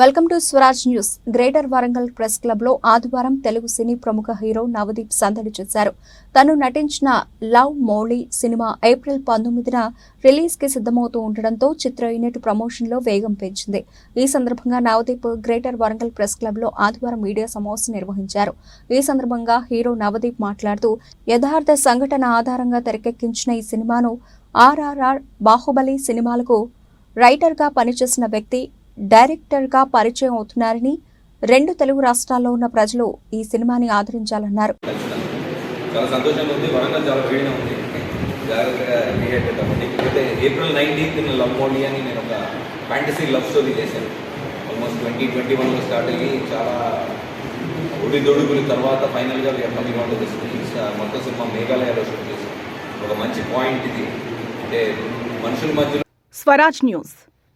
Welcome to Swaraj news. Greater Warangal press క్లబ్లో ఆదివారం తెలుగు సినీ ప్రముఖ హీరో నవదీప్ సందడి చేశారు. తను నటించిన లవ్ మౌళి సినిమా ఏప్రిల్ పంతొమ్మిదిన రిలీజ్కి సిద్ధమవుతూ ఉండడంతో చిత్ర యూనిట్ ప్రమోషన్లో వేగం పెంచింది. ఈ సందర్భంగా నవదీప్ గ్రేటర్ వరంగల్ ప్రెస్ క్లబ్లో ఆదివారం మీడియా సమావేశం నిర్వహించారు. ఈ సందర్భంగా హీరో నవదీప్ మాట్లాడుతూ యథార్థ సంఘటన ఆధారంగా తెరకెక్కించిన ఈ సినిమాను ఆర్ఆర్ఆర్ బాహుబలి సినిమాలకు రైటర్గా పనిచేసిన వ్యక్తి డైరెక్టర్గా పరిచయం అవుతున్నారని రెండు తెలుగు రాష్ట్రాల్లో ఉన్న ప్రజలు ఈ సినిమాని ఆదరించాలన్నారు. ఖచ్చితంగా చాలా సంతోషంగా ఉంది. వరంగల్ చాలా వేడిగా ఉంది. జాగ్రత్తగా రియాక్ట్ అవుతామండి ఇకపోతే ఏప్రిల్ నైన్టీన్త్ నేను లవ్ మోడీ అని నేను ఒక ఫ్యాంటసీ లవ్ స్టోరీ చేశాను. ఆల్మోస్ట్ ట్వంటీ ట్వంటీ వన్లో స్టార్ట్ అయ్యి చాలా ఒడిదొడుగుల తర్వాత ఫైనల్గా వీఆర్ కమింగ్ అవుట్ దిస్ మొత్తం సినిమా మేఘాలయలో షూట్ చేశాను. ఒక మంచి పాయింట్ ఇది. అంటే మనుషుల మధ్యలో స్వరాజ్ న్యూస్.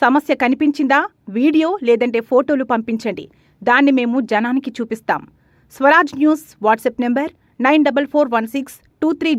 సమస్య కనిపించిందా? వీడియో లేదంటే ఫోటోలు పంపించండి. దాన్ని మేము జనానికి చూపిస్తాం. Swaraj news WhatsApp number nine double four one six two three